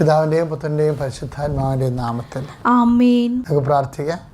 പിതാവിന്റെയും പുത്രന്റെയും പരിശുദ്ധാത്മാവിന്റെയും നാമത്തിൽ പ്രാർത്ഥിക്കാം.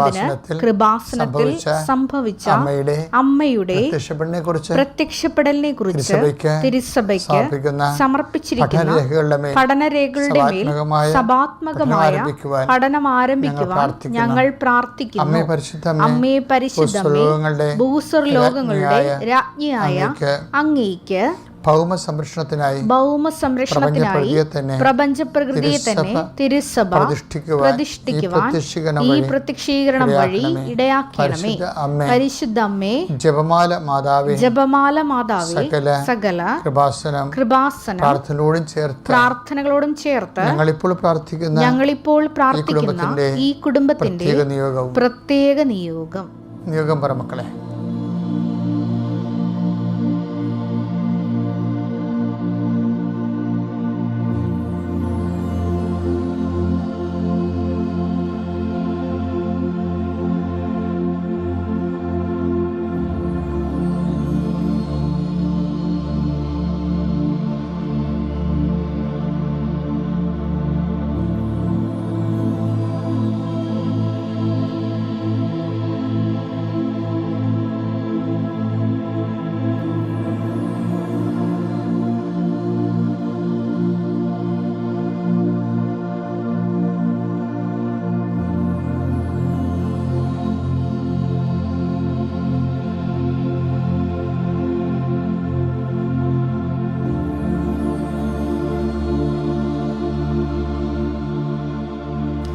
മുപ്പതിന് കൃപാസനത്തിൽ സംഭവിച്ച അമ്മയുടെ പ്രത്യക്ഷപ്പെടലിനെ കുറിച്ച് തിരുസഭയ്ക്ക് സമർപ്പിച്ചിരിക്കുന്ന പഠനരേഖകളുടെ മേൽ സഭാത്മകമായ പഠനം ആരംഭിക്കുവാൻ ഞങ്ങൾ പ്രാർത്ഥിക്കുന്നു. അമ്മേ പരിശുദ്ധമ്മേ പരിശുദ്ധമേ ഭൂസ്വർ ലോകങ്ങളുടെ രാജ്ഞിയായ അങ്ങേക്ക് ഭൗമ സംരക്ഷണത്തിനായി ഭൗമ സംരക്ഷണത്തിനായി പ്രപഞ്ച പ്രകൃതിയെ തന്നെ തിരുസഭ പ്രതിഷ്ഠിക്കുവാൻ ഈ പ്രത്യക്ഷീകരണം വഴി ഇടയാക്കണമേ. പരിശുദ്ധ അമ്മേ. ജപമാല മാതാവേ. ജപമാല മാതാവേ. സകല സകല കൃപാസനം കൃപാസനം പ്രാർത്ഥനയോടും ചേർത്ത് പ്രാർത്ഥനകളോടും ചേർത്ത് ഞങ്ങളിപ്പോൾ പ്രാർത്ഥിക്കുന്ന ഞങ്ങളിപ്പോൾ പ്രാർത്ഥിക്കുന്ന ഈ കുടുംബത്തിന്റെ പ്രത്യേക നിയോഗം പ്രത്യേക നിയോഗം. നിയോഗം പറ മക്കളെ.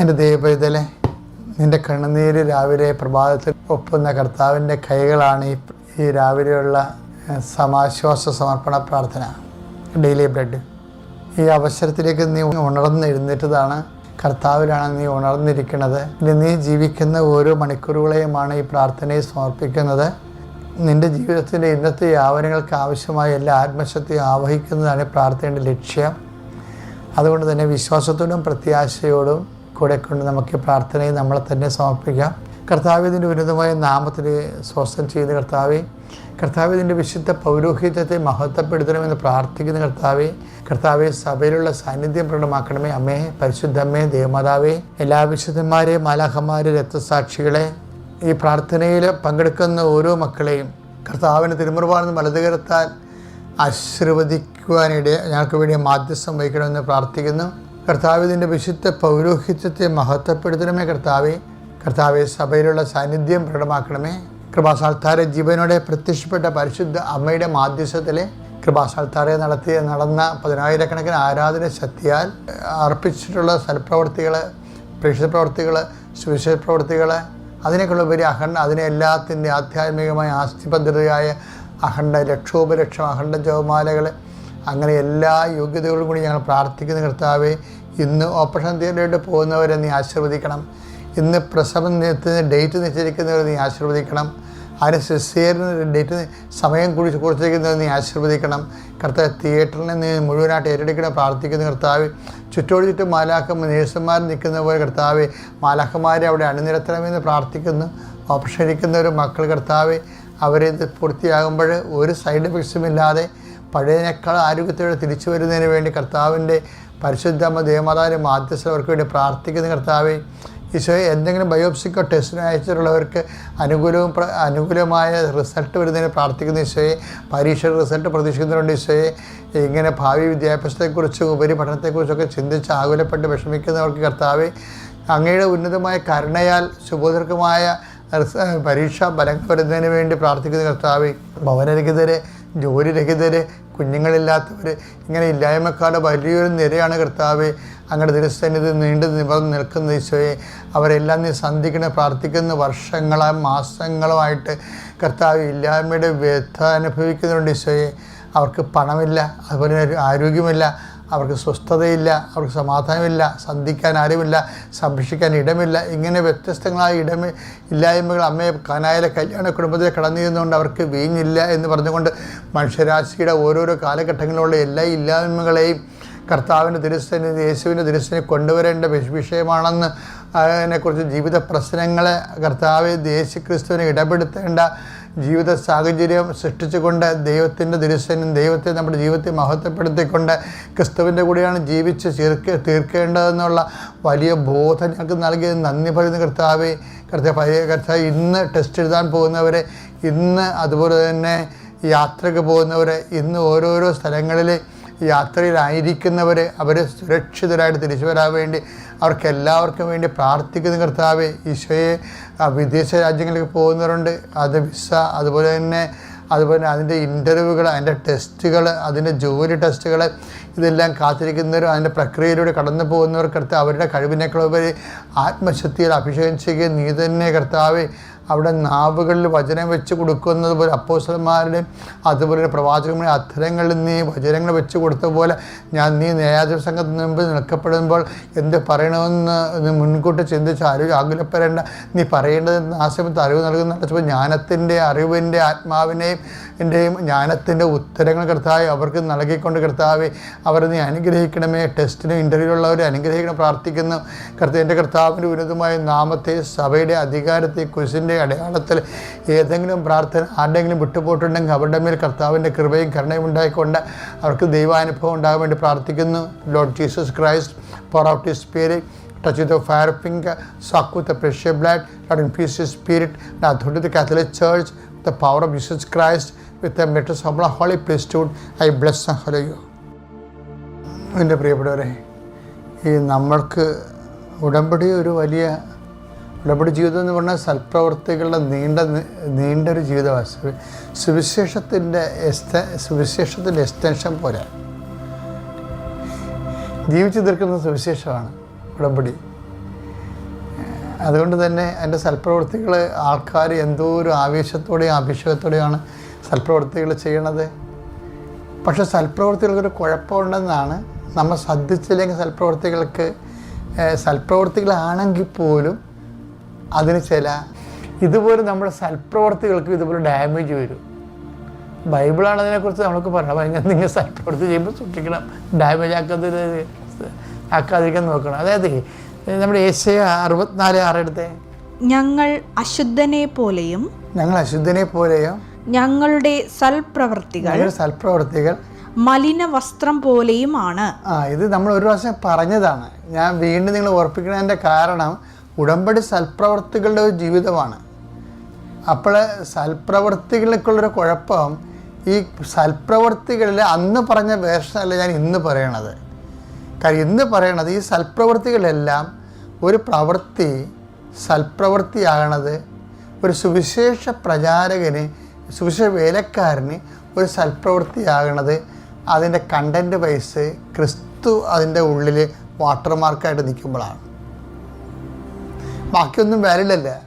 എന്റെ ദൈവപൈതലെ നിന്റെ കണ്ണുനീര് രാവിലെ പ്രഭാതത്തിൽ ഒപ്പുന്ന കർത്താവിന്റെ കൈകളാണ് ഈ ഈ രാവിലെയുള്ള സമാശ്വാസ സമർപ്പണ പ്രാർത്ഥന ഡെയിലി ബ്ലഡ് ഈ അവസരത്തിലേക്ക് നീ ഉണർന്ന് എഴുന്നേറ്റതാണ് കർത്താവിലാണ് നീ ഉണർന്നിരിക്കുന്നത്. ഇനി നീ ജീവിക്കുന്ന ഓരോ മണിക്കൂറുകളെയുമാണ് ഈ പ്രാർത്ഥനയെ സമർപ്പിക്കുന്നത്. നിന്റെ ജീവിതത്തിന്റെ ഇന്നത്തെ യാവനങ്ങൾക്ക് ആവശ്യമായ എല്ലാ ആത്മശക്തിയും ആവഹിക്കുന്നതാണ് പ്രാർത്ഥനയുടെ ലക്ഷ്യം. അതുകൊണ്ട് തന്നെ വിശ്വാസത്തോടും പ്രത്യാശയോടും കൂടെ കൊണ്ട് നമുക്ക് പ്രാർത്ഥനയെ നമ്മളെ തന്നെ സമർപ്പിക്കാം. കർത്താവിന്റെ ഉന്നതമായ നാമത്തിൽ സ്വസ്ഥം ചെയ്യുന്ന കർത്താവെ കർത്താവിന്റെ വിശുദ്ധ പൗരോഹിത്യത്തെ മഹത്വപ്പെടുത്തണമെന്ന് പ്രാർത്ഥിക്കുന്ന കർത്താവെ കർത്താവെ സഭയിലുള്ള സാന്നിധ്യം പ്രകടമാക്കണമേ. അമ്മേ പരിശുദ്ധമ്മേ ദേവമാതാവേ എല്ലാ വിശുദ്ധന്മാരെയും മാലാഹന്മാരെ രക്തസാക്ഷികളെ ഈ പ്രാർത്ഥനയിൽ പങ്കെടുക്കുന്ന ഓരോ മക്കളെയും കർത്താവിന് തിരുമുറുപാടുന്ന വലതുകരത്താൽ ആശീർവദിക്കുവാനിടെ ഞങ്ങൾക്ക് വേണ്ടി മാധ്യസ്ഥം വഹിക്കണമെന്ന് പ്രാർത്ഥിക്കുന്നു. കർത്താവിന്റെ വിശുദ്ധ പൗരോഹിത്യത്തെ മഹത്വപ്പെടുത്തണമേ കർത്താവെ. കർത്താവെ സഭയിലുള്ള സാന്നിധ്യം പ്രകടമാക്കണമേ. കൃപാസാൽത്താരെ ജീവനോടെ പ്രത്യക്ഷപ്പെട്ട പരിശുദ്ധ അമ്മയുടെ മാധ്യസ്ഥത്തിലെ കൃപാസാൽത്താരെ നടത്തിയ നടന്ന പതിനായിരക്കണക്കിന് ആരാധന ശക്തിയാൽ അർപ്പിച്ചിട്ടുള്ള സൽപ്രവർത്തികൾ പ്രേക്ഷിത പ്രവർത്തികൾ സുവിശേഷ പ്രവർത്തികൾ അതിനേക്കുള്ള ഉപരി അഖണ്ഡ അതിനെ എല്ലാത്തിന്റെ ആധ്യാത്മികമായ ആസ്തിഭദ്രതയായ അഖണ്ഡ ലക്ഷോപലക്ഷം അഖണ്ഡ ജപമാലകൾ അങ്ങനെ എല്ലാ യോഗ്യതകളും കൂടി ഞങ്ങൾ പ്രാർത്ഥിക്കുന്ന കർത്താവെ ഇന്ന് ഓപ്പറേഷൻ തിയേറ്ററിലോട്ട് പോകുന്നവരെ നീ ആശീർവദിക്കണം. ഇന്ന് പ്രസവം ഡേറ്റ് നിശ്ചയിക്കുന്നവരെ നീ ആശീർവദിക്കണം. അതിന് സിസ്സേറിന് ഡേറ്റ് സമയം കുറിച്ച് കുറിച്ചിരിക്കുന്നത് നീ ആശീർവദിക്കണം. കർത്താവ് തിയേറ്ററിനെ നീ മുഴുവനായിട്ട് ഏറ്റെടുക്കണം പ്രാർത്ഥിക്കുന്ന കർത്താവ്. ചുറ്റോട് ചുറ്റും മാലാക്ക നേഴ്സുമാർ നിൽക്കുന്ന പോലെ കർത്താവ് മാലാക്കന്മാരെ അവിടെ അണിനിരത്തണമെന്ന് പ്രാർത്ഥിക്കുന്നു. ഓപ്പറേഷൻ ഇരിക്കുന്ന ഒരു മക്കൾ കർത്താവ് അവരിത് പൂർത്തിയാകുമ്പോൾ ഒരു സൈഡ് എഫക്ട്സും ഇല്ലാതെ പഴയതിനേക്കാൾ ആരോഗ്യത്തോടെ തിരിച്ചു വരുന്നതിന് വേണ്ടി കർത്താവിന്റെ പരിശുദ്ധമ്മ ദേവമാതാവിന്റെ മാധ്യസ്ഥ അവർക്ക് വേണ്ടി പ്രാർത്ഥിക്കുന്ന കർത്താവെ ഈശോയെ എന്തെങ്കിലും ബയോപ്സിക്കോ ടെസ്റ്റിനോ അയച്ചിട്ടുള്ളവർക്ക് അനുകൂലവും അനുകൂലമായ റിസൾട്ട് വരുന്നതിന് പ്രാർത്ഥിക്കുന്ന ഈശോയെ. പരീക്ഷ റിസൾട്ട് പ്രതീക്ഷിക്കുന്നുണ്ട് ഈശോയെ. ഇങ്ങനെ ഭാവി വിദ്യാഭ്യാസത്തെക്കുറിച്ചും ഉപരിപഠനത്തെക്കുറിച്ചൊക്കെ ചിന്തിച്ച് ആകുലപ്പെട്ട് വിഷമിക്കുന്നവർക്ക് കർത്താവെ അങ്ങയുടെ ഉന്നതമായ കരുണയാൽ സുബോധർക്കമായ പരീക്ഷാ ഫലങ്ങൾ വരുന്നതിന് വേണ്ടി പ്രാർത്ഥിക്കുന്ന കർത്താവ് ഭവനരഹിതരെ ജോലിരഹിതര് കുഞ്ഞുങ്ങളില്ലാത്തവർ ഇങ്ങനെ ഇല്ലായ്മക്കാരുടെ വലിയൊരു നിരയാണ് കർത്താവ്. അങ്ങയുടെ തിരുസന്നിധി നീണ്ടു നിവർന്ന് നിൽക്കുന്ന ഈശോയെ അവരെല്ലാം നീ സന്ധിക്കണ പ്രാർത്ഥിക്കുന്ന വർഷങ്ങളോ മാസങ്ങളുമായിട്ട് കർത്താവ് ഇല്ലായ്മയുടെ വ്യഥ അനുഭവിക്കുന്നുണ്ട് ഈശോയെ. അവർക്ക് പണമില്ല അതുപോലെ ആരോഗ്യമില്ല അവർക്ക് സ്വസ്ഥതയില്ല അവർക്ക് സമാധാനമില്ല സന്ധിക്കാൻ ആരുമില്ല സംരക്ഷിക്കാൻ ഇടമില്ല ഇങ്ങനെ വ്യത്യസ്തങ്ങളായ ഇടം ഇല്ലായ്മകൾ അമ്മയെ കാനായാലെ കല്യാണ കുടുംബത്തിൽ കടന്നിരുന്നുകൊണ്ട് അവർക്ക് വീഞ്ഞില്ല എന്ന് പറഞ്ഞുകൊണ്ട് മനുഷ്യരാശിയുടെ ഓരോരോ കാലഘട്ടങ്ങളിലുള്ള എല്ലാ ഇല്ലായ്മകളെയും കർത്താവിന്റെ തിരുസ്ഥനി യേശുവിന്റെ തിരുസ്ഥനി കൊണ്ടുവരേണ്ട വിഷയമാണെന്ന് അതിനെക്കുറിച്ച് ജീവിത പ്രശ്നങ്ങളെ കർത്താവ് യേശു ക്രിസ്തുവിനെ ഇടപെടുത്തേണ്ട ജീവിത സാഹചര്യം സൃഷ്ടിച്ചുകൊണ്ട് ദൈവത്തിന്റെ ദുരുസനും ദൈവത്തെ നമ്മുടെ ജീവിതത്തെ മഹത്വപ്പെടുത്തിക്കൊണ്ട് ക്രിസ്തുവിന്റെ കൂടെയാണ് ജീവിച്ച് തീർക്ക തീർക്കേണ്ടതെന്നുള്ള വലിയ ബോധം ഞങ്ങൾക്ക് നൽകിയത് നന്ദി പറയുന്ന കർത്താവെ. കർത്താവ് കർത്താവ് ഇന്ന് ടെസ്റ്റ് എഴുതാൻ പോകുന്നവരെ ഇന്ന് അതുപോലെ തന്നെ യാത്രയ്ക്ക് പോകുന്നവരെ ഇന്ന് ഓരോരോ സ്ഥലങ്ങളിൽ യാത്രയിലായിരിക്കുന്നവരെ അവർ സുരക്ഷിതരായിട്ട് തിരിച്ചു വരാൻ വേണ്ടി അവർക്ക് എല്ലാവർക്കും വേണ്ടി പ്രാർത്ഥിക്കുന്ന കർത്താവ്. ഈശോയെ വിദേശ രാജ്യങ്ങളിലേക്ക് പോകുന്നവരുണ്ട്. അത് വിസ അതുപോലെ തന്നെ അതുപോലെ അതിന്റെ ഇന്റർവ്യൂകൾ അതിന്റെ ടെസ്റ്റുകൾ അതിന്റെ ജോലി ടെസ്റ്റുകൾ ഇതെല്ലാം കാത്തിരിക്കുന്നവരും അതിന്റെ പ്രക്രിയയിലൂടെ കടന്നു പോകുന്നവർ കർത്താവ് അവരുടെ കഴിവിനേക്കാളുപരി ആത്മശക്തിയിൽ അഭിഷേകം ചെയ്യുകയും നീ തന്നെ കർത്താവ് അവിടെ നാവുകളിൽ വചനം വെച്ച് കൊടുക്കുന്നത് പോലെ അപ്പോസ്റ്റന്മാരുടെയും അതുപോലെ പ്രവാചകന്മാരുടെ അധരങ്ങളിൽ നീ വചനങ്ങൾ വെച്ച് കൊടുത്ത പോലെ ഞാൻ നീ ന്യായാധിപ സംഘത്തിന് മുമ്പ് നിൽക്കപ്പെടുമ്പോൾ എന്ത് പറയണമെന്ന് മുൻകൂട്ടി ചിന്തിച്ച് അറിവ് ആകുലപ്പെടേണ്ട. നീ പറയേണ്ടത് ആ സമയത്ത് അറിവ് നൽകുന്ന ജ്ഞാനത്തിന്റെ അറിവിന്റെ ആത്മാവിനെയും എന്റെയും ജ്ഞാനത്തിന്റെ ഉത്തരങ്ങൾ കർത്താവ് അവർക്ക് നൽകിക്കൊണ്ട് കർത്താവെ അവരെ നീ അനുഗ്രഹിക്കണമേ. ടെസ്റ്റിനും ഇന്റർവ്യൂലുള്ളവരെ അനുഗ്രഹിക്കണം. പ്രാർത്ഥിക്കുന്നു. കർത്താവ് എന്റെ കർത്താവിന്റെ ഉന്നതമായ നാമത്തെ സഭയുടെ അധികാരത്തെ കുശിന്റെ അടയാളത്തിൽ ഏതെങ്കിലും പ്രാർത്ഥന ആരുടെങ്കിലും വിട്ടുപോയിട്ടുണ്ടെങ്കിൽ അവരുടെ മേൽ കർത്താവിന്റെ കൃപയും കരുണയും ഉണ്ടായിക്കൊണ്ട് അവർക്ക് ദൈവാനുഭവം ഉണ്ടാകാൻ വേണ്ടി പ്രാർത്ഥിക്കുന്നു. Lord Jesus Christ pour out his spirit touch with fire fire finger. Suck with the precious blood. Lord infuse his spirit. Catholic the Catholic Church the power of Jesus Christ. With a matters of holy holy I bless ഹലയോ എന്റെ പ്രിയപ്പെട്ടവരെ ഈ നമ്മൾക്ക് ഉടമ്പടി ഒരു വലിയ ഉടമ്പടി ജീവിതം എന്ന് പറഞ്ഞാൽ സൽപ്രവർത്തികളുടെ നീണ്ട നീണ്ടൊരു ജീവിതമാണ്. സുവിശേഷത്തിന്റെ എക്സ്റ്റ സുവിശേഷത്തിന്റെ എക്സ്റ്റൻഷൻ പോലെ ജീവിച്ചു തീർക്കുന്ന സുവിശേഷമാണ് ഉടമ്പടി. അതുകൊണ്ട് തന്നെ എന്റെ സൽപ്രവൃത്തികൾ ആൾക്കാർ എന്തോ ഒരു ആവേശത്തോടെയും അഭിഷേകത്തോടെയാണ് സൽപ്രവൃത്തികൾ ചെയ്യണത്. പക്ഷെ സൽപ്രവൃത്തികൾക്കൊരു കുഴപ്പമുണ്ടെന്നാണ് നമ്മൾ ശ്രദ്ധിച്ചില്ലെങ്കിൽ സൽപ്രവൃത്തികൾക്ക് സൽപ്രവൃത്തികളാണെങ്കിൽ പോലും അതിന് ചില ഇതുപോലെ നമ്മുടെ സൽപ്രവർത്തികൾക്ക് ഇതുപോലെ ഡാമേജ് വരും. ബൈബിളാണ് അതിനെക്കുറിച്ച് നമുക്ക് പറയണം ഭയങ്കര നിങ്ങൾ സൽപ്രവൃത്തി ചെയ്യുമ്പോൾ സൂക്ഷിക്കണം. ഡാമേജ് ആക്കാത്ത ആക്കാതിരിക്കാൻ നോക്കണം. അതായത് നമ്മുടെ ഏഷ്യ അറുപത്തിനാല് എടുത്തേ. ഞങ്ങൾ അശുദ്ധനെ പോലെയും ഞങ്ങൾ അശുദ്ധനെ പോലെയോ ഞങ്ങളുടെ സൽപ്രവർത്തികൾ സൽപ്രവർത്തികൾ. മലിന വസ്ത്രം പോലെയുമാണ്. ആ ഇത് നമ്മൾ ഒരു പ്രാവശ്യം പറഞ്ഞതാണ്. ഞാൻ വീണ്ടും നിങ്ങൾ ഓർപ്പിക്കുന്നതിന്റെ കാരണം ഉടമ്പടി സൽപ്രവർത്തികളുടെ ഒരു ജീവിതമാണ്. അപ്പോൾ സൽപ്രവൃത്തികൾക്കുള്ളൊരു കുഴപ്പം ഈ സൽപ്രവർത്തികളിൽ അന്ന് പറഞ്ഞ വേഷമല്ല ഞാൻ ഇന്ന് പറയണത്. കാര്യം ഇന്ന് പറയണത് ഈ സൽപ്രവർത്തികളെല്ലാം ഒരു പ്രവൃത്തി സൽപ്രവൃത്തിയാകണത് ഒരു സുവിശേഷ പ്രചാരകന് സുവിശേഷ വേലക്കാരന് ഒരു സൽപ്രവൃത്തിയാകണത് അതിന്റെ കണ്ടന്റ് വൈസ് ക്രിസ്തു അതിന്റെ ഉള്ളിൽ വാട്ടർമാർക്കായിട്ട് നിൽക്കുമ്പോഴാണ്. ബാക്കിയൊന്നും വാലിഡല്ല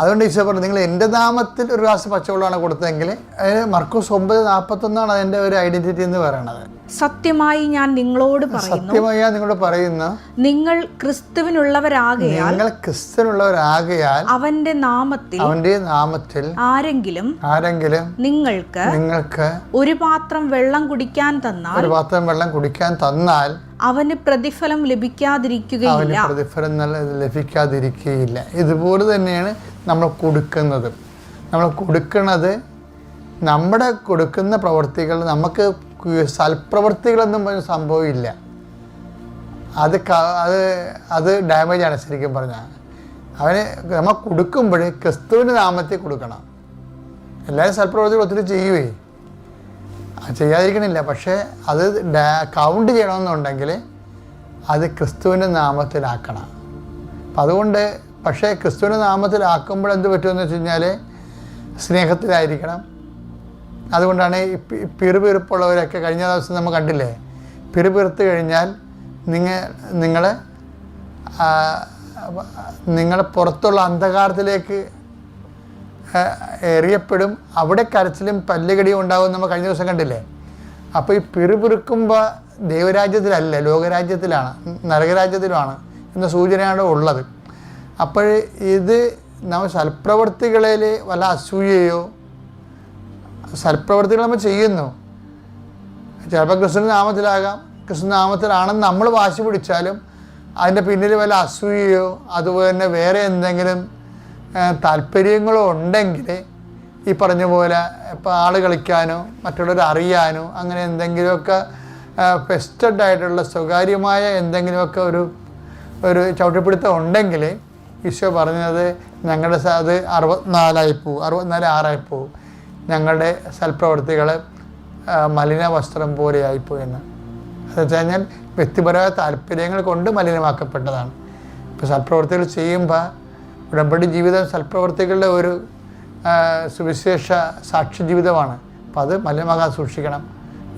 അതുകൊണ്ട് ഈശോ പറഞ്ഞു നിങ്ങൾ എന്റെ നാമത്തിൽ ഒരു ഗ്ലാസ് പച്ചവെള്ളമാണ് കൊടുത്തതെങ്കിൽ അതിന് മർക്കോസ് ഒമ്പത് നാൽപ്പത്തൊന്നാണ് അതിന്റെ ഒരു ഐഡന്റിറ്റി എന്ന് പറയുന്നത് സത്യമായി ഞാൻ നിങ്ങളോട് സത്യമായി ഞാൻ നിങ്ങളോട് പറയുന്നു. നിങ്ങൾ ക്രിസ്തുവിനുള്ളവരാകയാൽ നിങ്ങൾ ക്രിസ്തുവിനുള്ളവരാകയാൽ അവന്റെ നാമത്തിൽ അവന്റെ നാമത്തിൽ ആരെങ്കിലും ആരെങ്കിലും നിങ്ങൾക്ക് നിങ്ങൾക്ക് ഒരു പാത്രം വെള്ളം കുടിക്കാൻ തന്നാൽ ഒരു പാത്രം വെള്ളം കുടിക്കാൻ തന്നാൽ അവന് പ്രതിഫലം ലഭിക്കാതിരിക്കുകയില്ല. പ്രതിഫലം ലഭിക്കാതിരിക്കുകയില്ല. ഇതുപോലെ തന്നെയാണ് നമ്മൾ കൊടുക്കുന്നത്. നമ്മൾ കൊടുക്കുന്നത് നമ്മുടെ കൊടുക്കുന്ന പ്രവർത്തികൾ നമുക്ക് സൽപ്രവൃത്തികളൊന്നും പറഞ്ഞ സംഭവമില്ല അത് അത് അത് ആണ് ശരിക്കും പറഞ്ഞാൽ അവന് നമ്മൾ കൊടുക്കുമ്പോൾ ക്രിസ്തുവിന്റെ നാമത്തിൽ കൊടുക്കണം. എല്ലാവരും സൽപ്രവൃത്തികൾ ഒത്തിരി ചെയ്യുവേ. അത് ചെയ്യാതിരിക്കണില്ല. പക്ഷേ അത് കൗണ്ട് ചെയ്യണമെന്നുണ്ടെങ്കിൽ അത് ക്രിസ്തുവിന്റെ നാമത്തിലാക്കണം. അപ്പം അതുകൊണ്ട് പക്ഷേ ക്രിസ്തുവിന്റെ നാമത്തിലാക്കുമ്പോൾ എന്ത് പറ്റുമെന്ന് വെച്ച് കഴിഞ്ഞാൽ സ്നേഹത്തിലായിരിക്കണം. അതുകൊണ്ടാണ് ഈ പിറുപിറുപ്പുള്ളവരൊക്കെ കഴിഞ്ഞ ദിവസം നമ്മൾ കണ്ടില്ലേ? പിറുപിറുത്ത് കഴിഞ്ഞാൽ നിങ്ങൾ നിങ്ങൾ നിങ്ങളെ പുറത്തുള്ള അന്ധകാരത്തിലേക്ക് എറിയപ്പെടും. അവിടെ കരച്ചിലും പല്ലുകടിയും ഉണ്ടാവും നമ്മൾ കഴിഞ്ഞ ദിവസം കണ്ടില്ലേ? അപ്പോൾ ഈ പിറുപിറുക്കുമ്പോൾ ദൈവരാജ്യത്തിലല്ല ലോകരാജ്യത്തിലാണ് നരകരാജ്യത്തിലുമാണ് എന്ന സൂചനയാണ് ഉള്ളത്. അപ്പോൾ ഇത് നമ്മൾ സൽപ്രവർത്തികളിൽ വല്ല അസൂയയോ സൽപ്രവർത്തികൾ നമ്മൾ ചെയ്യുന്നു. ചിലപ്പോൾ കൃഷ്ണൻ നാമത്തിലാകാം കൃഷ്ണൻ നാമത്തിലാണെന്ന് നമ്മൾ വാശി പിടിച്ചാലും അതിന്റെ പിന്നിൽ വല്ല അസൂയയോ അതുപോലെ തന്നെ വേറെ എന്തെങ്കിലും താല്പര്യങ്ങളോ ഉണ്ടെങ്കിൽ ഈ പറഞ്ഞ പോലെ ഇപ്പോൾ ആൾ കളിക്കാനോ മറ്റുള്ളവർ അറിയാനോ അങ്ങനെ എന്തെങ്കിലുമൊക്കെ ഫെസ്റ്റഡ് ആയിട്ടുള്ള സ്വകാര്യമായ എന്തെങ്കിലുമൊക്കെ ഒരു ഒരു ചവിട്ടിപ്പിടുത്തം ഉണ്ടെങ്കിൽ ഈശോ പറഞ്ഞത് ഞങ്ങളുടെ അത് അറുപത്തിനാലായി പോവും അറുപത്തിനാല് ആറായി പോവും. ഞങ്ങളുടെ സൽപ്രവർത്തികൾ മലിന വസ്ത്രം പോലെയായിപ്പോയി എന്ന്. അത് വെച്ച് കഴിഞ്ഞാൽ വ്യക്തിപരമായ താല്പര്യങ്ങൾ കൊണ്ട് മലിനമാക്കപ്പെട്ടതാണ്. ഇപ്പോൾ സൽപ്രവർത്തികൾ ചെയ്യുമ്പോൾ ഉടമ്പടി ജീവിതം സൽപ്രവർത്തികളുടെ ഒരു സുവിശേഷ സാക്ഷി ജീവിതമാണ്. അപ്പം അത് മലിനമാകാൻ സൂക്ഷിക്കണം.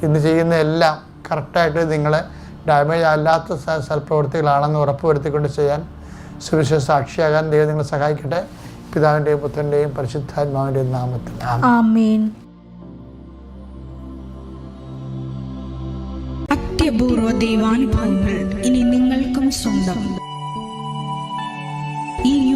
ഇന്ന് ചെയ്യുന്ന എല്ലാം കറക്റ്റായിട്ട് നിങ്ങൾ ഡാമേജ് അല്ലാത്ത സൽപ്രവർത്തികളാണെന്ന് ഉറപ്പുവരുത്തിക്കൊണ്ട് ചെയ്യാൻ സുവിശേഷ സാക്ഷിയാകാൻ ദൈവം നിങ്ങളെ സഹായിക്കട്ടെ. പിതാവിന്റെയും പുത്രന്റെയും പരിശുദ്ധാത്മാവിന്റെയും നാമത്തിൽ. ആമേൻ. അത്യപൂർവ ദൈവാനുഭവങ്ങൾ ഇനി നിങ്ങൾക്കും സ്വന്തം. ഈ